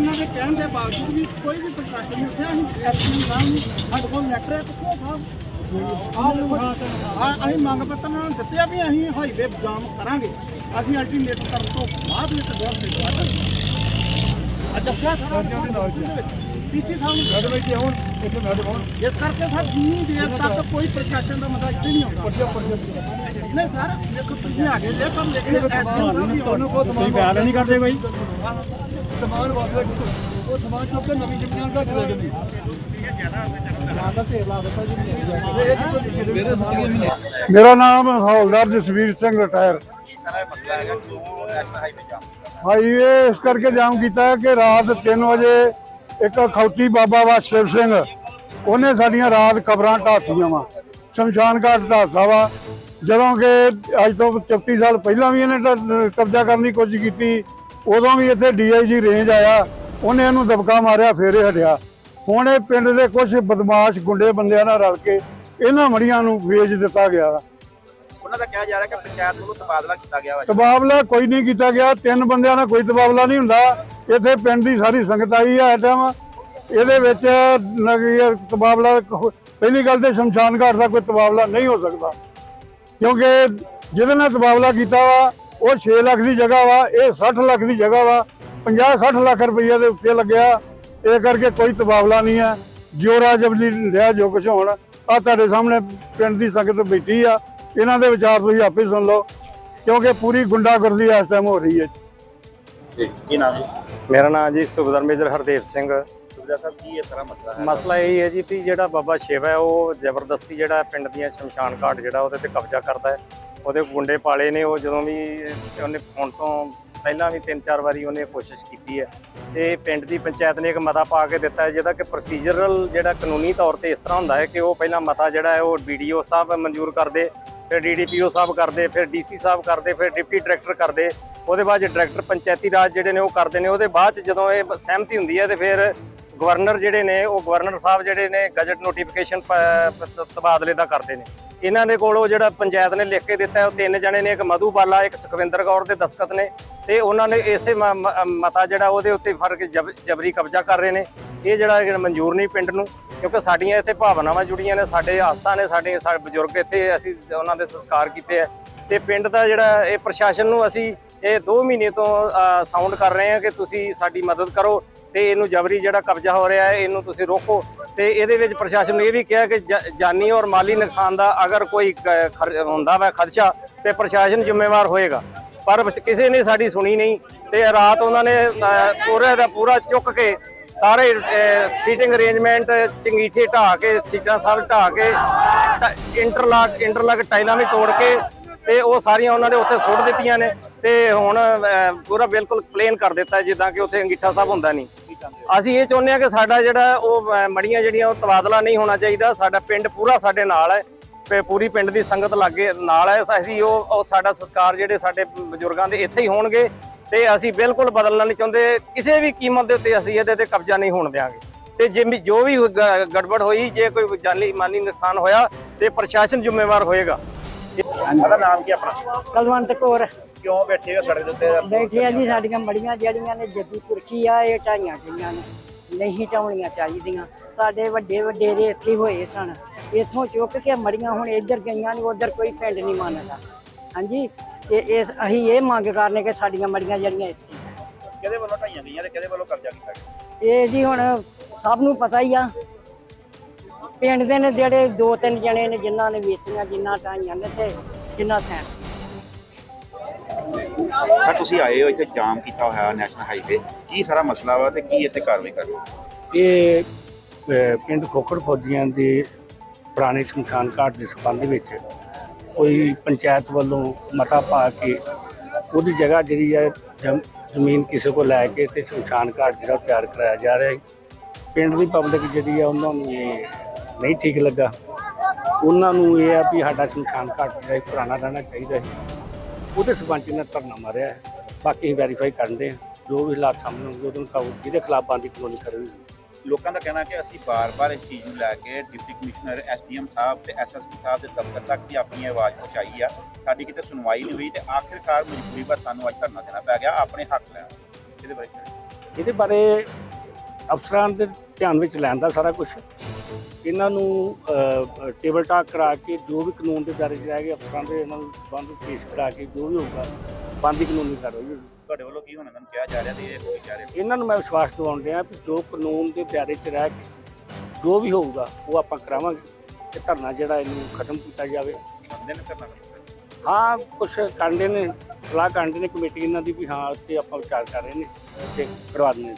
ਬਾਵਜੂਦ ਵੀ ਕੋਈ ਵੀ ਪ੍ਰਸ਼ਾਸਨ ਨਹੀਂ ਉੱਠਿਆ ਅਸੀਂ ਐਸਪੀ ਸਾਹਿਬ ਨੂੰ ਸਾਡੇ ਕੋਲ ਲੈਟਰ ਹੈ ਕਿੱਥੋਂ ਸਾਹਿਬ ਆ ਅਸੀਂ ਮੰਗ ਪੱਤਰ ਨਾਲ ਦਿੱਤੇ ਆ ਵੀ ਅਸੀਂ ਹਾਈਵੇ ਜਾਮ ਕਰਾਂਗੇ। ਅਸੀਂ ਅਲਟੀਮੇਟ ਕਰਨ ਤੋਂ ਬਾਅਦ ਵਿੱਚ ਬਿਆਨ ਦੇ ਦਿੱਤਾ। ਅੱਜ ਦੱਸਿਆ ਸਾਰਾ ਪੀਸੀ ਸਾਹਿਬ ਨੂੰ ਸਾਡੇ ਵਿੱਚ ਹੁਣ ਇੱਥੇ ਸਾਡੇ ਕੋਲ। ਇਸ ਕਰਕੇ ਸਰ ਜਿੰਨੀ ਦੇਰ ਤੱਕ ਕੋਈ ਪ੍ਰਸ਼ਾਸਨ ਦਾ ਮਤਾ ਇੱਥੇ ਨਹੀਂ ਆਉਂਦਾ। ਨਹੀਂ ਸਰ ਦੇਖੋ ਤੁਸੀਂ ਆ ਗਏ ਜੇ ਪਰ ਲੇਕਿਨ ਐਸਪੀ ਸਾਹਿਬ ਵੀ ਤੁਹਾਨੂੰ ਕੋਈ ਬਿਆਨ ਨਹੀਂ ਕਰਦੇ ਕੋਈ ਸਮਾਨ ਵਾਸਤੇ ਉਹ ਸਮਾਨ ਚੁੱਕ ਕੇ ਨਵੀਂ ਜ਼ਮੀਨ ਦਾ ਚਲੇ ਜਾਂਦੀ ਮੇਰਾ ਨਾਮ ਹੌਲਦਾਰ ਜਸਵੀਰ ਸਿੰਘ ਰਿਟਾਇਰ। ਹਾਈਵੇ ਇਸ ਕਰਕੇ ਜਾਮ ਕੀਤਾ ਹੈ ਕਿ ਰਾਤ 3 ਵਜੇ ਇੱਕ ਖੌਤੀ ਬਾਬਾ ਵਾ ਸ਼ਿਵ ਸਿੰਘ, ਉਹਨੇ ਸਾਡੀਆਂ ਰਾਤ ਖਬਰਾਂ ਢਾਤੀਆਂ ਵਾ। ਸ਼ਮਸ਼ਾਨ ਘਾਟ ਢਾਤਾ ਵਾ। ਜਦੋਂ ਕਿ ਅੱਜ ਤੋਂ 34 ਸਾਲ ਪਹਿਲਾਂ ਵੀ ਇਹਨੇ ਕਬਜ਼ਾ ਕਰਨ ਦੀ ਕੋਸ਼ਿਸ਼ ਕੀਤੀ। ਉਦੋਂ ਵੀ ਇੱਥੇ ਡੀਆਈਜੀ ਰੇਂਜ ਆਇਆ ਉਹਨੇ ਇਹਨੂੰ ਦਬਕਾ ਮਾਰਿਆ ਫੇਰ ਹਟਿਆ। ਹੁਣ ਇਹ ਪਿੰਡ ਦੇ ਕੁਝ ਬਦਮਾਸ਼ ਗੁੰਡੇ ਬੰਦਿਆਂ ਨਾਲ ਰਲ ਕੇ ਇਹਨਾਂ ਮੜੀਆਂ ਨੂੰ ਵੇਚ ਦਿੱਤਾ ਗਿਆ। ਉਹਨਾਂ ਦਾ ਕਿਹਾ ਜਾ ਰਿਹਾ ਕਿ ਪੰਚਾਇਤ ਵੱਲੋਂ ਤਬਾਦਲਾ ਕੀਤਾ ਗਿਆ ਵਾ ਤਬਾਦਲਾ ਕੋਈ ਨਹੀਂ ਕੀਤਾ ਗਿਆ ਤਿੰਨ ਬੰਦਿਆਂ ਨਾਲ ਕੋਈ ਤਬਾਦਲਾ ਨਹੀਂ ਹੁੰਦਾ। ਇੱਥੇ ਪਿੰਡ ਦੀ ਸਾਰੀ ਸੰਗਤ ਆਈ ਹੈ ਇਹਦੇ ਵਿੱਚ ਤਬਾਦਲਾ ਪਹਿਲੀ ਗੱਲ ਤੇ ਸ਼ਮਸ਼ਾਨ ਘਾਟ ਦਾ ਕੋਈ ਤਬਾਦਲਾ ਨਹੀਂ ਹੋ ਸਕਦਾ। ਕਿਉਂਕਿ ਜਿਹਦੇ ਨਾਲ ਤਬਾਦਲਾ ਕੀਤਾ ਵਾ ਉਹ 6 ਲੱਖ ਦੀ ਜਗ੍ਹਾ ਵਾ ਇਹ 60 ਲੱਖ ਦੀ ਜਗ੍ਹਾ ਵਾ 50 60 ਲੱਖ ਰੁਪਈਆ ਦੇ ਉੱਤੇ ਲੱਗਿਆ। ਇਹ ਕਰਕੇ ਕੋਈ ਤਬਾਦਲਾ ਨਹੀਂ ਹੈ। ਜੋਰਾ ਜਬਲੀ ਲਿਆ ਜੋ ਕੁਛ ਹੋਣ ਆ ਤੁਹਾਡੇ ਸਾਹਮਣੇ ਪਿੰਡ ਦੀ ਸੰਗਤ ਬੈਠੀ ਆ। ਇਹਨਾਂ ਦੇ ਵਿਚਾਰ ਤੁਸੀਂ ਆਪੇ ਸੁਣ ਲਓ ਕਿਉਂਕਿ ਪੂਰੀ ਗੁੰਡਾਗਰਦੀ ਇਸ ਟਾਈਮ ਹੋ ਰਹੀ ਹੈ। ਕੀ ਨਾਮ ਹੈ ਮੇਰਾ ਨਾਮ ਜੀ ਸੁਬਦਰ ਮੇਜਰ ਹਰਦੇਵ ਸਿੰਘ। ਸੁਵਿਧਾ ਸਾਹਿਬ ਕੀ ਇਹ ਸਾਰਾ ਮਸਲਾ ਹੈ? ਮਸਲਾ ਇਹ ਹੈ ਜੀ ਵੀ ਜਿਹੜਾ ਬਾਬਾ ਸ਼ਿਵ ਹੈ ਉਹ ਜ਼ਬਰਦਸਤੀ ਜਿਹੜਾ ਪਿੰਡ ਦੀਆਂ ਸ਼ਮਸ਼ਾਨ ਘਾਟ ਜਿਹੜਾ ਉਹਦੇ ਤੇ ਕਬਜ਼ਾ ਕਰਦਾ ਹੈ। ਉਹਦੇ ਗੁੰਡੇ ਪਾਲੇ ਨੇ, ਉਹ ਜਦੋਂ ਵੀ ਉਹਨੇ ਹੁਣ ਤੋਂ ਪਹਿਲਾਂ ਵੀ ਤਿੰਨ ਚਾਰ ਵਾਰੀ ਉਹਨੇ ਕੋਸ਼ਿਸ਼ ਕੀਤੀ ਹੈ। ਤੇ ਪਿੰਡ ਦੀ ਪੰਚਾਇਤ ਨੇ ਇੱਕ ਮਤਾ ਪਾ ਕੇ ਦਿੱਤਾ ਹੈ, ਜਿਹਦਾ ਕਿ ਪ੍ਰੋਸੀਜਰਲ ਜਿਹੜਾ ਕਾਨੂੰਨੀ ਤੌਰ ਤੇ ਇਸ ਤਰ੍ਹਾਂ ਹੁੰਦਾ ਹੈ ਕਿ ਉਹ ਪਹਿਲਾਂ ਮਤਾ ਜਿਹੜਾ ਹੈ, ਉਹ ਵੀਡੀਓ ਸਾਹਿਬ ਮਨਜ਼ੂਰ ਕਰਦੇ, ਫਿਰ ਡੀਡੀਪੀਓ ਸਾਹਿਬ ਕਰਦੇ, ਫਿਰ ਡੀਸੀ ਸਾਹਿਬ ਕਰਦੇ, ਫਿਰ ਡਿਪਟੀ ਡਾਇਰੈਕਟਰ ਕਰਦੇ, ਉਹਦੇ ਬਾਅਦ ਡਾਇਰੈਕਟਰ ਪੰਚਾਇਤੀ ਰਾਜ ਜਿਹੜੇ ਨੇ ਉਹ ਕਰਦੇ ਨੇ, ਉਹਦੇ ਬਾਅਦ ਚ ਜਦੋਂ ਇਹ ਸਹਿਮਤੀ ਹੁੰਦੀ ਹੈ ਤੇ ਫਿਰ ਗਵਰਨਰ ਜਿਹੜੇ ਨੇ, ਉਹ ਗਵਰਨਰ ਸਾਹਿਬ ਜਿਹੜੇ ਨੇ ਗਜਟ ਨੋਟੀਫਿਕੇਸ਼ਨ ਤਬਾਦਲੇ ਦਾ ਕਰਦੇ ਨੇ। ਇਹਨਾਂ ਦੇ ਕੋਲ ਉਹ ਜਿਹੜਾ ਪੰਚਾਇਤ ਨੇ ਲਿਖ ਕੇ ਦਿੱਤਾ, ਉਹ ਤਿੰਨ ਜਣੇ ਨੇ, ਇੱਕ ਮਧੂ ਬਾਲਾ, ਇੱਕ ਸੁਖਵਿੰਦਰ ਕੌਰ ਦੇ ਦਸਖਤ ਨੇ ਤੇ ਉਹਨਾਂ ਨੇ ਇਸੇ ਮ- ਮਤਾ ਜਿਹੜਾ ਉਹਦੇ ਉੱਤੇ ਫ਼ਰਕ ਜਬ- ਜਬਰੀ ਕਬਜ਼ਾ ਕਰ ਰਹੇ ਨੇ। ਇਹ ਜਿਹੜਾ ਮਨਜ਼ੂਰ ਨਹੀਂ ਪਿੰਡ ਨੂੰ, ਕਿਉਂਕਿ ਸਾਡੀਆਂ ਇੱਥੇ ਭਾਵਨਾਵਾਂ ਜੁੜੀਆਂ ਨੇ, ਸਾਡੇ ਆਸਾਂ ਨੇ, ਸਾਡੇ ਸਾਡੇ ਬਜ਼ੁਰਗ ਇੱਥੇ ਅਸੀਂ ਉਹਨਾਂ ਦੇ ਸੰਸਕਾਰ ਕੀਤੇ ਆ। ਤੇ ਪਿੰਡ ਦਾ ਜਿਹੜਾ ਇਹ ਪ੍ਰਸ਼ਾਸਨ ਨੂੰ ਅਸੀਂ ਇਹ 2 ਮਹੀਨੇ ਤੋਂ ਸਾਊਂਡ ਕਰ ਰਹੇ ਹਾਂ ਕਿ ਤੁਸੀਂ ਸਾਡੀ ਮਦਦ ਕਰੋ ਤੇ ਇਹਨੂੰ ਜਬਰੀ ਜਿਹੜਾ ਕਬਜ਼ਾ ਹੋ ਰਿਹਾ ਹੈ, ਇਹਨੂੰ ਤੁਸੀਂ ਰੋਕੋ। ਤੇ ਇਹਦੇ ਵਿੱਚ ਪ੍ਰਸ਼ਾਸਨ ਨੇ ਇਹ ਵੀ ਕਿਹਾ ਕਿ ਜਾਨੀ ਔਰ ਮਾਲੀ ਨੁਕਸਾਨ ਦਾ ਅਗਰ ਕੋਈ ਕ- ਖਰ- ਹੁੰਦਾ ਵਾ ਖਦਸ਼ਾ ਤੇ ਪ੍ਰਸ਼ਾਸਨ ਜ਼ਿੰਮੇਵਾਰ ਹੋਏਗਾ। ਪਰ ਕਿਸੇ ਨੇ ਸਾਡੀ ਸੁਣੀ ਨਹੀਂ ਤੇ ਰਾਤ ਉਹਨਾਂ ਨੇ ਅ, ਪੂਰੇ ਦਾ ਪੂਰਾ ਚੁੱਕ ਕੇ ਸਾਰੇ ਸੀਟਿੰਗ ਅਰੇਂਜਮੈਂਟ ਚੰਗੀਠੇ ਢਾ ਕੇ ਸੀਟਾਂ ਸਭ ਢਾ ਕੇ ਇੰਟਰਲਾਕ ਇੰਟਰਲਾਕ ਟਾਈਲਾਂ ਵੀ ਤੋੜ ਕੇ ਤੇ ਉਹ ਸਾਰੀਆਂ ਉਹਨਾਂ ਨੇ ਉੱਥੇ ਸੁੱਟ ਦਿੱਤੀਆਂ ਨੇ ਤੇ ਹੁਣ ਪੂਰਾ ਬਿਲਕੁਲ ਪਲੇਨ ਕਰ ਦਿੱਤਾ ਜਿੱਦਾਂ ਕਿ ਉੱਥੇ ਅੰਗੀਠਾ ਸਾਹਿਬ ਹੁੰਦਾ ਨਹੀਂ। ਚਾਹੁੰਦੇ ਹੋ? ਅਸੀਂ ਇਹ ਚਾਹੁੰਦੇ ਹਾਂ ਕਿ ਸਾਡਾ ਜਿਹੜਾ ਉਹ ਮੜੀਆਂ ਜਿਹੜੀਆਂ ਉਹ ਤਬਾਦਲਾ ਨਹੀਂ ਹੋਣਾ ਚਾਹੀਦਾ। ਸਾਡਾ ਪਿੰਡ ਪੂਰਾ ਸਾਡੇ ਨਾਲ ਹੈ। ਤੇ ਪੂਰੀ ਪਿੰਡ ਦੀ ਸੰਗਤ ਲਾਗੇ ਨਾਲ ਹੈ। ਅਸੀਂ ਉਹ ਉਹ ਸਾਡਾ ਸੰਸਕਾਰ ਜਿਹੜੇ ਸਾਡੇ ਬਜ਼ੁਰਗਾਂ ਦੇ ਇੱਥੇ ਹੀ ਹੋਣਗੇ ਤੇ ਅਸੀਂ ਬਿਲਕੁਲ ਬਦਲਣਾ ਨਹੀਂ ਚਾਹੁੰਦੇ। ਕਿਸੇ ਵੀ ਕੀਮਤ ਦੇ ਉੱਤੇ ਅਸੀਂ ਇਹਦੇ ਤੇ ਕਬਜ਼ਾ ਨਹੀਂ ਹੋਣ ਦੇਵਾਂਗੇ ਤੇ ਜੇ ਵੀ- ਜੋ ਵੀ ਗੜਬੜ ਹੋਈ ਜੇ ਕੋਈ ਜਾਨੀ ਮਾਲੀ ਨੁਕਸਾਨ ਹੋਇਆ ਤੇ ਪ੍ਰਸ਼ਾਸਨ ਜ਼ਿੰਮੇਵਾਰ ਹੋਏਗਾ। ਉਹਦਾ ਨਾਮ ਕੀ ਆਪਣਾ? ਕਲਵੰਤ ਕੌਰ। ਕਿਉਂ ਬੈਠੇ ਹੋ ਸੜਕ ਦੇ ਉੱਤੇ ਬੈਠੇ ਆ ਜੀ ਸਾਡੀਆਂ ਮੜੀਆਂ ਜਿਹੜੀਆਂ ਨੇ ਜੱਦੀ ਪੁਰਖੀ ਆ ਇਹ ਢਾਈਆਂ ਗਈਆਂ ਨੇ ਨਹੀਂ ਢਾਉਣੀਆਂ ਚਾਹੀਦੀਆਂ। ਸਾਡੇ ਵੱਡੇ ਵਡੇਰੇ ਇੱਥੇ ਹੋਏ ਸਨ। ਇੱਥੋਂ ਚੁੱਕ ਕੇ ਮੜੀਆਂ ਹੁਣ ਇੱਧਰ ਗਈਆਂ ਨੇ ਉਧਰ ਕੋਈ ਪਿੰਡ ਨਹੀਂ ਮੰਨਦਾ। ਹਾਂਜੀ ਤੇ ਇਸ ਅਸੀਂ ਇਹ ਮੰਗ ਕਰਨੇ ਕਿ ਸਾਡੀਆਂ ਮੜੀਆਂ ਜਿਹੜੀਆਂ ਇੱਥੇ ਕਿਹਦੇ ਵੱਲੋਂ ਢਾਈਆਂ ਗਈਆਂ ਤੇ ਕਿਹਦੇ ਵੱਲੋਂ ਕਬਜ਼ਾ ਕੀਤਾ ਗਿਆ? ਇਹ ਜੀ ਹੁਣ ਸਭ ਨੂੰ ਪਤਾ ਹੀ ਆ। ਪਿੰਡ ਦੇ ਨੇ ਜਿਹੜੇ ਦੋ ਤਿੰਨ ਜਣੇ ਨੇ ਜਿਨ੍ਹਾਂ ਨੇ ਵੇਚੀਆਂ ਜਿਨ੍ਹਾਂ ਢਾਈਆਂ ਨੇ ਤੇ ਜਿਨ੍ਹਾਂ ਸੈਨ ਸਰ ਤੁਸੀਂ ਆਏ ਹੋ ਇੱਥੇ ਜਾਮ ਕੀਤਾ ਹੋਇਆ ਨੈਸ਼ਨਲ ਹਾਈਵੇ। ਕੀ ਸਾਰਾ ਮਸਲਾ ਵਾ ਤੇ ਕੀ ਇੱਥੇ ਕਾਰਵਾਈ ਕਰ ਇਹ ਅਹ, ਪਿੰਡ ਖੋਖਰ ਫੌਜੀਆਂ ਦੇ ਪੁਰਾਣੇ ਸ਼ਮਸ਼ਾਨ ਘਾਟ ਦੇ ਸੰਬੰਧ ਵਿੱਚ ਕੋਈ ਪੰਚਾਇਤ ਵੱਲੋਂ ਮਤਾ ਪਾ ਕੇ ਉਹਦੀ ਜਗ੍ਹਾ ਜਿਹੜੀ ਹੈ ਜ਼ਮ- ਜ਼ਮੀਨ ਕਿਸੇ ਕੋਲ ਲੈ ਕੇ ਤੇ ਸ਼ਮਸ਼ਾਨ ਘਾਟ ਜਿਹੜਾ ਉਹ ਤਿਆਰ ਕਰਾਇਆ ਜਾ ਰਿਹਾ ਹੈ। ਪਿੰਡ ਦੀ ਪਬਲਿਕ ਜਿਹੜੀ ਆ ਉਹਨਾਂ ਨੂੰ ਇਹ ਨਹੀਂ ਠੀਕ ਲੱਗਾ। ਉਹਨਾਂ ਨੂੰ ਇਹ ਆ ਵੀ ਸਾਡਾ ਸ਼ਮਸ਼ਾਨ ਘਾਟ ਜਿਹੜਾ ਇਹ ਪੁਰਾਣਾ ਰਹਿਣਾ ਚਾਹੀਦਾ ਹੈ। ਉਹਦੇ ਸਬੰਧ ਨਾਲ ਧਰਨਾ ਮਾਰਿਆ ਹੈ। ਬਾਕੀ ਵੈਰੀਫਾਈ ਕਰਦੇ ਆ ਜੋ ਵੀ ਹਾਲਾਤ ਸਾਹਮਣੇ ਆਉਣਗੇ ਉਹਦੇ ਮੁਤਾਬਕ ਜਿਹਦੇ ਖਿਲਾਫ ਬੰਦੀ ਕਾਨੂੰਨੀ ਕਰੇਗੀ ਲੋਕਾਂ ਦਾ ਕਹਿਣਾ ਕਿ ਅਸੀਂ ਬਾਰ-ਬਾਰ ਇਸ ਚੀਜ਼ ਨੂੰ ਲੈ ਕੇ ਡਿਪਟੀ ਕਮਿਸ਼ਨਰ ਐਸਡੀਐਮ ਸਾਹਿਬ ਤੇ ਐਸਐਸਪੀ ਸਾਹਿਬ ਦੇ ਦਫ਼ਤਰ ਤੱਕ ਵੀ ਆਪਣੀ ਆਵਾਜ਼ ਪਹੁੰਚਾਈ ਆ। ਸਾਡੀ ਕਿਤੇ ਸੁਣਵਾਈ ਨਹੀਂ ਹੋਈ ਤੇ ਆਖਿਰਕਾਰ ਮਜਬੂਰੀ ਬਸ ਸਾਨੂੰ ਅੱਜ ਧਰਨਾ ਦੇਣਾ ਪੈ ਗਿਆ। ਆਪਣੇ ਹੱਕ ਲੈਣ। ਇਹਦੇ ਬਾਰੇ ਕੀ? ਇਹਦੇ ਬਾਰੇ ਅਫਸਰਾਂ ਦੇ ਧਿਆਨ ਵਿੱਚ ਲੈਣ ਦਾ ਸਾਰਾ ਕੁਝ ਇਹਨਾਂ ਨੂੰ ਟੇਬਲ ਟਾਕ ਕਰਾ ਕੇ ਜੋ ਵੀ ਕਾਨੂੰਨ ਦੇ ਦਾਇਰੇ 'ਚ ਰਹਿ ਗਏ ਅਫਸਰਾਂ ਦੇ ਇਹਨਾਂ ਨੂੰ ਬੰਦ ਪੇਸ਼ ਕਰਾ ਕੇ ਜੋ ਵੀ ਹੋਊਗਾ ਬੰਦੀ ਕਾਨੂੰਨੀ ਕਾਰਵਾਈ ਹੋਊਗੀ। ਤੁਹਾਡੇ ਵੱਲੋਂ ਕੀ ਹੁਣ ਇਹਨਾਂ ਨੂੰ ਕਿਹਾ ਜਾ ਰਿਹਾ ਤੇ ਇਹ ਕੋਈ ਕਹਿ ਰਹੇ ਇਹਨਾਂ ਨੂੰ ਮੈਂ ਵਿਸ਼ਵਾਸ ਦਿਵਾਉਣ ਡਿਆ ਵੀ ਜੋ ਕਾਨੂੰਨ ਦੇ ਦਾਇਰੇ 'ਚ ਰਹਿ ਕੇ ਜੋ ਵੀ ਹੋਊਗਾ ਉਹ ਆਪਾਂ ਕਰਾਵਾਂਗੇ ਤੇ ਧਰਨਾ ਜਿਹੜਾ ਇਹਨੂੰ ਖਤਮ ਕੀਤਾ ਜਾਵੇ। ਬੰਦੇ ਨੇ ਕਰਨਾ ਹਾਂ ਕੁਝ ਕਾਂਡੇ ਨੇ ਸਲਾਹ ਕਾਂਡੇ ਨੇ ਕਮੇਟੀ ਇਹਨਾਂ ਦੀ ਵੀ ਹਾਂ ਤੇ ਆਪਾਂ ਵਿਚਾਰ ਕਰ ਰਹੇ ਨੇ ਤੇ ਕਰਵਾ ਦਿੰਦੇ